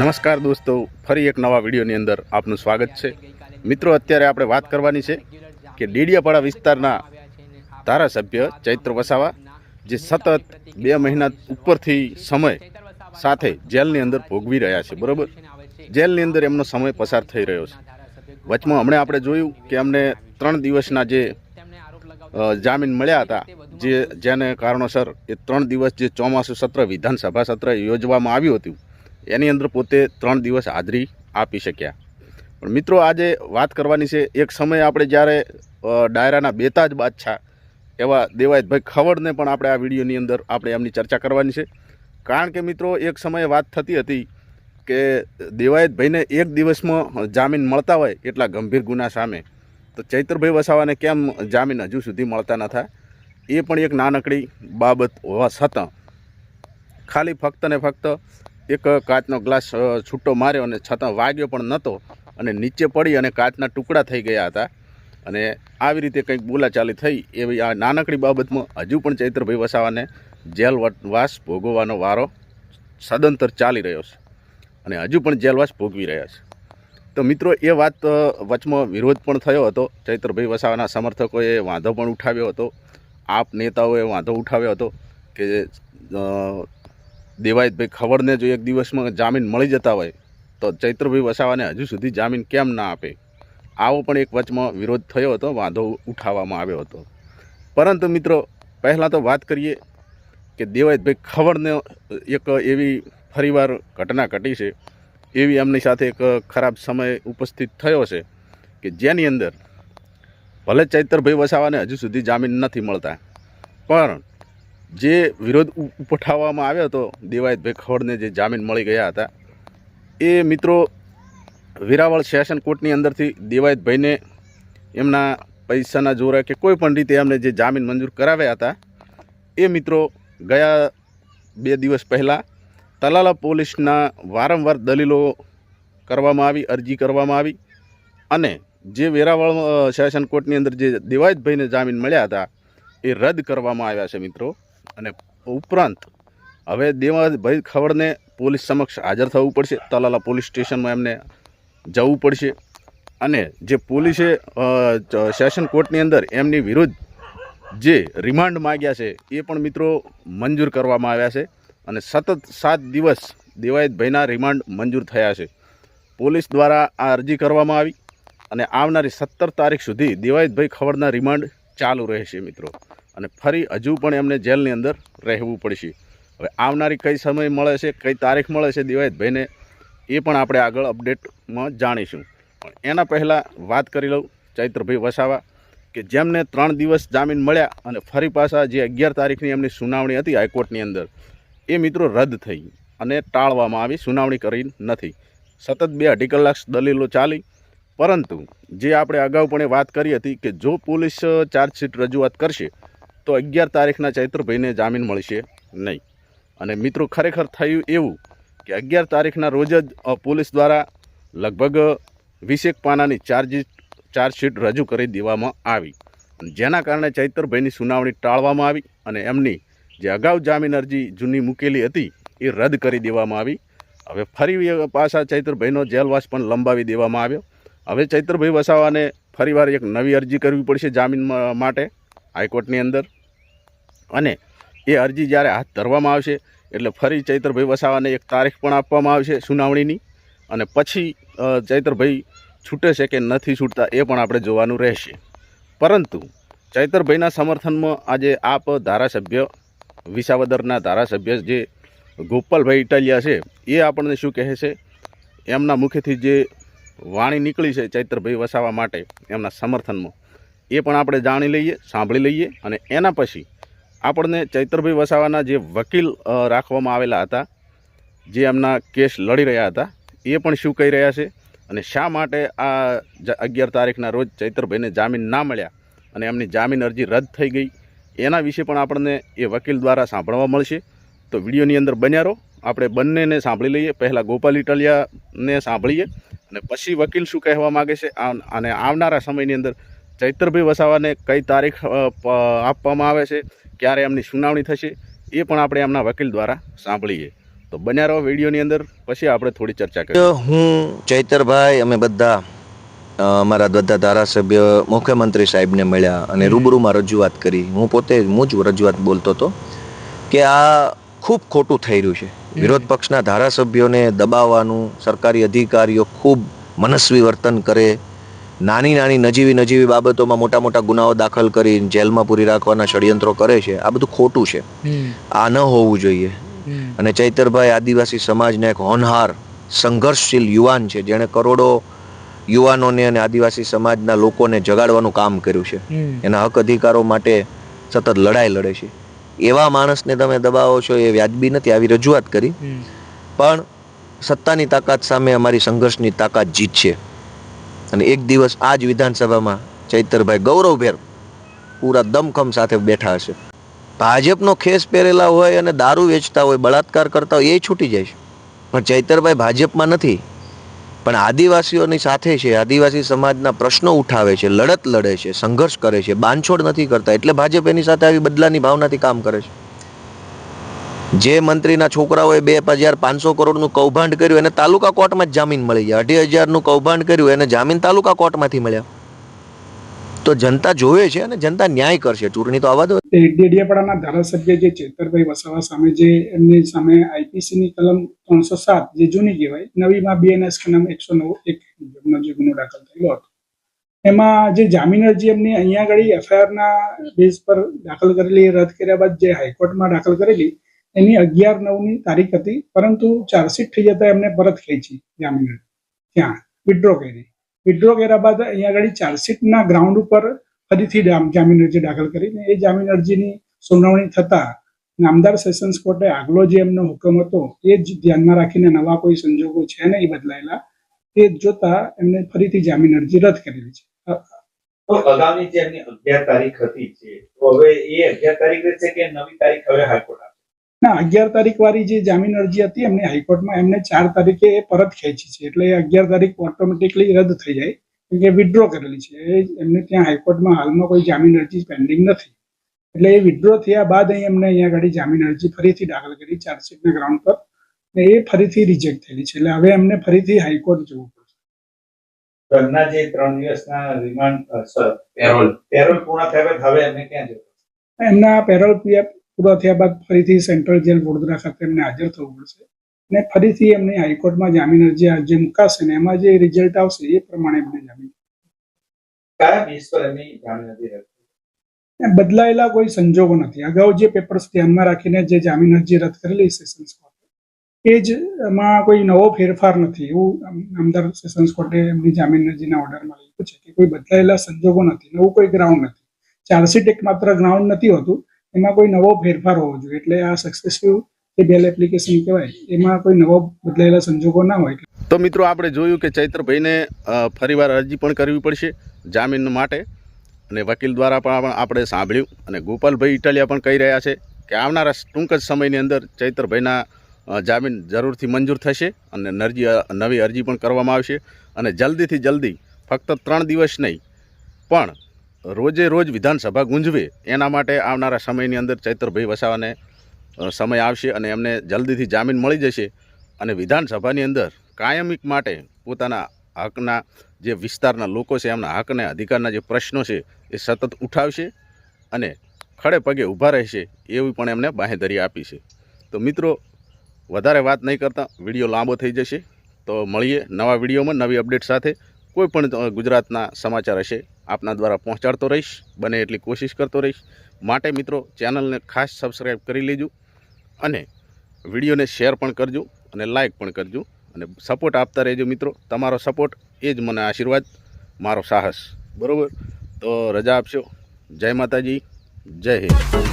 નમસ્કાર દોસ્તો, ફરી એક નવા વિડીયોની અંદર આપનું સ્વાગત છે. મિત્રો, અત્યારે આપણે વાત કરવાની છે કે ડેડિયાપાડા વિસ્તારના ધારાસભ્ય ચૈત્ર વસાવા, જે સતત બે મહિના ઉપરથી સમય સાથે જેલની અંદર ભોગવી રહ્યા છે, બરોબર? જેલની અંદર એમનો સમય પસાર થઈ રહ્યો છે. વચમાં હમણાં આપણે જોયું કે અમને ત્રણ દિવસના જે જામીન મળ્યા હતા, જે, જેને કારણોસર એ ત્રણ દિવસ જે ચોમાસું સત્ર, વિધાનસભા સત્ર યોજવામાં આવ્યું હતું એની અંદર પોતે ત્રણ દિવસ હાજરી આપી શક્યા. પણ મિત્રો, આજે વાત કરવાની છે, એક સમયે આપણે જ્યારે ડાયરાના બેતાજ બાદશાહ એવા દેવાયતભાઈ ખવડને પણ આપણે આ વિડીયોની અંદર આપણે એમની ચર્ચા કરવાની છે. કારણ કે મિત્રો, એક સમયે વાત થતી હતી કે દેવાયતભાઈને એક દિવસમાં જામીન મળતા હોય એટલા ગંભીર ગુના સામે. તો ચૈત્રભાઈ વસાવાને કેમ જામીન હજુ સુધી મળતા ન થાય એ પણ એક નાનકડી બાબત હોવા છતાં ખાલી ફક્ત ને ફક્ત એક કાચનો ગ્લાસ છૂટો માર્યો અને છતાં વાગ્યો પણ નહોતો અને નીચે પડી અને કાચના ટુકડા થઈ ગયા હતા. અને આવી રીતે કંઈક બોલાચાલી થઈ એવી આ નાનકડી બાબતમાં હજુ પણ ચૈત્રભાઈ વસાવાને જેલ વાસ ભોગવવાનો વારો સદંતર ચાલી રહ્યો છે અને હજુ પણ જેલવાસ ભોગવી રહ્યા છે. તો મિત્રો, એ વાત વચમાં વિરોધ પણ થયો હતો. ચૈત્રભાઈ વસાવાના સમર્થકોએ વાંધો પણ ઉઠાવ્યો હતો. આપ નેતાઓએ વાંધો ઉઠાવ્યો હતો કે દેવાયતભાઈ ખવડને જો એક દિવસમાં જામીન મળી જતા હોય, તો ચૈત્રભાઈ વસાવાને હજુ સુધી જામીન કેમ ના આપે? આવો પણ એક વચમાં વિરોધ થયો હતો, વાંધો ઉઠાવવામાં આવ્યો હતો. પરંતુ મિત્રો, પહેલાં તો વાત કરીએ કે દેવાયતભાઈ ખવડને એક એવી ફરીવાર ઘટના ઘટી છે. એવી એમની સાથે એક ખરાબ સમય ઉપસ્થિત થયો છે કે જેની અંદર ભલે ચૈતરભાઈ વસાવાને હજુ સુધી જામીન નથી મળતા, પણ જે વિરોધ ઉઠાવવામાં આવ્યો હતો, દેવાયતભાઈ ખવડને જે જામીન મળી ગયા હતા, એ મિત્રો વેરાવળ સેશન કોર્ટની અંદરથી દેવાયતભાઈને એમના પૈસાના જોરે કે કોઈ પણ રીતે એમને જે જામીન મંજૂર કરાવ્યા હતા, એ મિત્રો ગયા બે દિવસ પહેલાં તલાલા પોલીસના વારંવાર દલીલો કરવામાં આવી, અરજી કરવામાં આવી અને જે વેરાવળ સેશન કોર્ટની અંદર જે દેવાયતભાઈને જામીન મળ્યા હતા, એ રદ કરવામાં આવ્યા છે મિત્રો. અને ઉપરાંત હવે દેવાભાઈ ખવડને પોલીસ સમક્ષ હાજર થવું પડશે. તલાલા પોલીસ સ્ટેશનમાં એમને જવું પડશે. અને જે પોલીસે સેશન કોર્ટની અંદર એમની વિરુદ્ધ જે રિમાન્ડ માગ્યા છે, એ પણ મિત્રો મંજૂર કરવામાં આવ્યા છે. અને સતત સાત દિવસ દેવાયતભાઈના રિમાન્ડ મંજૂર થયા છે. પોલીસ દ્વારા આ અરજી કરવામાં આવી અને આવનારી સત્તર તારીખ સુધી દેવાયતભાઈ ખવડના રિમાન્ડ ચાલુ રહેશે મિત્રો. અને ફરી હજુ પણ એમને જેલની અંદર રહેવું પડશે. હવે આવનારી કઈ સમય મળે છે, કઈ તારીખ મળે છે દિવાયતભાઈને, એ પણ આપણે આગળ અપડેટમાં જાણીશું. પણ એના પહેલાં વાત કરી લઉં ચૈત્રભાઈ વસાવા, કે જેમને ત્રણ દિવસ જામીન મળ્યા અને ફરી પાછા જે અગિયાર તારીખની એમની સુનાવણી હતી હાઈકોર્ટની અંદર, એ મિત્રો રદ થઈ અને ટાળવામાં આવી, સુનાવણી કરી નથી. સતત બે અઢી કલાક દલીલો ચાલી, પરંતુ જે આપણે અગાઉ પણ વાત કરી હતી કે જો પોલીસ ચાર્જશીટ રજૂઆત કરશે તો અગિયાર તારીખના ચૈત્રભાઈને જામીન મળશે નહીં. અને મિત્રો, ખરેખર થયું એવું કે અગિયાર તારીખના રોજ જ પોલીસ દ્વારા લગભગ વીસેક પાનાની ચાર્જી ચાર્જશીટ રજૂ કરી દેવામાં આવી. જેના કારણે ચૈતરભાઈની સુનાવણી ટાળવામાં આવી અને એમની જે અગાઉ જામીન અરજી જૂની મૂકેલી હતી એ રદ કરી દેવામાં આવી. હવે ફરી પાછા ચૈતરભાઈનો જેલવાસ પણ લંબાવી દેવામાં આવ્યો. હવે ચૈતરભાઈ વસાવાને ફરીવાર એક નવી અરજી કરવી પડશે જામીન માટે. હાઈકોર્ટની અંદર. અને એ અરજી જ્યારે હાથ ધરવામાં આવશે, એટલે ફરી ચૈતરભાઈ વસાવાને એક તારીખ પણ આપવામાં આવશે સુનાવણીની. અને પછી ચૈત્રભાઈ છૂટે છે કે નથી છૂટતા એ પણ આપણે જોવાનું રહેશે. પરંતુ ચૈતરભાઈના સમર્થનમાં આજે આપ ધારાસભ્ય, વિસાવદરના ધારાસભ્ય જે ગોપાલભાઈ ઇટાલિયા છે, એ આપણને શું કહે છે? એમના મુખેથી જે વાણી નીકળી છે ચૈતરભાઈ વસાવા માટે એમના સમર્થનમાં. એ પણ આપણે જાણી લઈએ, સાંભળી લઈએ અને એના પછી આપણને ચૈતરભાઈ વસાવાના જે વકીલ રાખવામાં આવેલા હતા, જે એમના કેસ લડી રહ્યા હતા, એ પણ શું કહી રહ્યા છે અને શા માટે આ અગિયાર તારીખના રોજ ચૈતરભાઈને જામીન ના મળ્યા અને એમની જામીન અરજી રદ થઈ ગઈ, એના વિશે પણ આપણને એ વકીલ દ્વારા સાંભળવા મળશે. તો વિડીયોની અંદર બન્યા રહો, આપણે બંનેને સાંભળી લઈએ, પહેલાં ગોપાલ ઇટલિયાને સાંભળીએ અને પછી વકીલ શું કહેવા માગે છે અને આવનારા સમયની અંદર ચૈતરભાઈ વસાવાને કઈ તારીખ આપવામાં આવે છે ક્યારે એમની સુનાવણી થશે એ પણ આપણે એમના વકીલ દ્વારા સાંભળીએ. તો બન્યા રહો વિડીયોની અંદર પછી આપણે થોડી ચર્ચા કરીએ. હું ચૈતરભાઈ અમે બધા અમારા બધા ધારાસભ્ય મુખ્યમંત્રી સાહેબને મળ્યા અને રૂબરૂમાં રજૂઆત કરી. હું પોતે હું જ રજૂઆત બોલતો હતો કે આ ખૂબ ખોટું થઈ રહ્યું છે. વિરોધ પક્ષના ધારાસભ્યોને દબાવવાનું સરકારી અધિકારીઓ ખૂબ મનસ્વી વર્તન કરે. નાની નાની નજીવી નજીવી બાબતોમાં મોટા મોટા ગુનાઓ દાખલ કરી જેલમાં પૂરી રાખવાના ષડયંત્રો કરે છે. આ બધું ખોટું છે. આ ન હોવું જોઈએ. અને ચૈતરભાઈ આદિવાસી સમાજના એક હોનહાર સંઘર્ષશીલ યુવાન છે જેણે કરોડો યુવાનોને અને આદિવાસી સમાજના લોકોને જગાડવાનું કામ કર્યું છે. એના હક અધિકારો માટે સતત લડાઈ લડે છે. એવા માણસને તમે દબાવો છો એ વ્યાજબી નથી આવી રજૂઆત કરી. પણ સત્તાની તાકાત સામે અમારી સંઘર્ષની તાકાત જીતશે. અને એક દિવસ આ જ વિધાનસભામાં ચૈતરભાઈ ગૌરવભેર પૂરા દમખમ સાથે બેઠા હશે. ભાજપનો ખેસ પહેરેલા હોય અને દારૂ વેચતા હોય, બળાત્કાર કરતા હોય, એ છૂટી જાય છે. પણ ચૈતરભાઈ ભાજપમાં નથી. પણ આદિવાસીઓની સાથે છે. આદિવાસી સમાજના પ્રશ્નો ઉઠાવે છે, લડત લડે છે, સંઘર્ષ કરે છે, બાંધછોડ નથી કરતા. એટલે ભાજપ એની સાથે આવી બદલાની ભાવનાથી કામ કરે છે. જે મંત્રીના છોકરાઓએ બે હજાર પાંચસો કરોડનું કૌભાંડ કર્યું એને તાલુકા કોર્ટમાં જ જામીન મળી ગયા. અઢી હજારનું કૌભાંડ કર્યું, એને જામીન તાલુકા કોર્ટમાંથી મળ્યા. તો જનતા જોવે છે અને જનતા ન્યાય કરશે. ચૂંટણી તો આવવા દો ડેડિયાપાડાના ધારાસભ્ય જે ચેતરભાઈ વસાવા સામે જે એમની સામે આઈપીસીની કલમ ત્રણસો સાત જે જૂની કહેવાય, નવીમાં બીએનએસ કલમ એકસો નવ એક જે ગુનો દાખલ થયેલો હતો. એમાં જે જામીન અરજી એમની અહીંયા આગળ એફઆઈઆરના બેઝ પર દાખલ કરેલી રદ કર્યા બાદ જે હાઈકોર્ટમાં દાખલ કરેલી એની અગિયાર નવની તારીખ હતી, પરંતુ ચાર્જશીટ થઈ જતા એમને પરત ખેંચી જામીન ત્યાં વિડ્રો કરી. વિડ્રો કર્યા બાદ અહીંયા આગળ ચાર્જશીટના ગ્રાઉન્ડ ઉપર ફરીથી જામીન અરજી દાખલ કરીને. એ જામીન અરજીની સુનાવણી થતા નામદાર સેશન્સ કોર્ટે આગલો જે એમનો હુકમ હતો, એ જ ધ્યાનમાં રાખીને નવા કોઈ સંજોગો છે નહીં બદલાયેલા. તે જોતા એમને ફરીથી જામીન અરજી રદ કરેલી છે. અગાઉની જે એમની અગિયાર તારીખ હતી છે હવે એ અગિયાર તારીખ રહેશે કે નવી તારીખ હવે હાઈકોર્ટ ના અગિયાર તારીખ વાળી જે જામીન અરજી હતી એમને હાઈકોર્ટમાં એમને ચાર તારીખે પરત ખેંચી છે. એટલે અગિયાર તારીખ ઓટોમેટિકલી રદ થઈ જાય. કેમ કે વિડ્રો કરેલી છે. એમને ત્યાં હાઈકોર્ટમાં હાલમાં કોઈ જામીન અરજી પેન્ડિંગ નથી. એટલે એ વિડ્રો થયા બાદ અહીં એમને અહીંયા આગળ જામીન અરજી ફરીથી દાખલ કરી ચાર્જશીટના ગ્રાઉન્ડ પર. ને એ ફરીથી રિજેક્ટ થયેલી છે. એટલે હવે એમને ફરીથી હાઈકોર્ટ જવું પડશે. ઘરના જે ત્રણ દિવસના રિમાન્ડ પેરોલ પેરોલ પૂર્ણ થયા હવે એમને ક્યાં જવું એમના પેરોલ પૂરા થયા બાદ ફરીથી સેન્ટ્રલ જેલ વડોદરા ખાતે એમને હાજર થવું પડશે. અને ફરીથી એમની હાઈકોર્ટમાં જામીન અરજી જે મુકાશે ને એમાં જે રિઝલ્ટ આવશે એ પ્રમાણે એમને જામીન. બદલાયેલા કોઈ સંજોગો નથી. અગાઉ જે પેપર્સ ધ્યાનમાં રાખીને જે જામીન અરજી રદ કરેલી સેશન્સ કોર્ટે એ જ એમાં કોઈ નવો ફેરફાર નથી. એવું નામદાર સેશન્સ કોર્ટે એમની જામીન અરજીના ઓર્ડરમાં લખ્યું છે કે કોઈ બદલાયેલા સંજોગો નથી. નવું કોઈ ગ્રાઉન્ડ નથી. ચાર્જશીટ એક માત્ર ગ્રાઉન્ડ નથી હોતું. એમાં કોઈ નવો ફેરફાર હોવો જોઈએ. એટલે આ સક્સેસફુલ જે બેલ એપ્લિકેશન કહેવાય, એમાં કોઈ નવો બદલાયેલા સંજોગો ના હોય. તો મિત્રો આપણે જોયું કે ચૈત્રભાઈને ફરીવાર અરજી પણ કરવી પડશે જામીન માટે. અને વકીલ દ્વારા પણ આપણે સાંભળ્યું. અને ગોપાલભાઈ ઇટાલિયા પણ કહી રહ્યા છે કે આવનારા ટૂંક જ સમયની અંદર ચૈત્રભાઈના જામીન જરૂરથી મંજૂર થશે અને નરજી નવી અરજી પણ કરવામાં આવશે. અને જલ્દીથી જલ્દી, ફક્ત ત્રણ દિવસ નહીં, પણ રોજે રોજ વિધાનસભા ગુંજવે, એના માટે આવનારા સમયની અંદર ચૈત્રભાઈ વસાવાને સમય આવશે અને એમને જલ્દીથી જામીન મળી જશે. અને વિધાનસભાની અંદર કાયમિક માટે પોતાના હકના જે વિસ્તારના લોકો છે, એમના હકને, અધિકારના જે પ્રશ્નો છે, એ સતત ઉઠાવશે અને ખડે પગે ઊભા રહેશે એવી પણ એમને બાહેધરી આપી છે. તો મિત્રો, વધારે વાત નહીં કરતા, વીડિયો લાંબો થઈ જશે. તો મળીએ નવા વિડીયોમાં નવી અપડેટ સાથે. કોઈ પણ ગુજરાતના સમાચાર હશે. આપના દ્વારા પહોંચાડતો રહીશ, બને એટલી કોશિશ કરતો રહીશ. માટે મિત્રો, ચેનલને ખાસ સબસ્ક્રાઈબ કરી લેજો અને વિડીયોને શેર પણ કરજો અને લાઈક પણ કરજો અને સપોર્ટ આપતા રહેજો મિત્રો. તમારો સપોર્ટ એ જ મને આશીર્વાદ, મારો સાહસ. બરાબર? તો રજા આપશો. જય માતાજી. જય હિન્દ.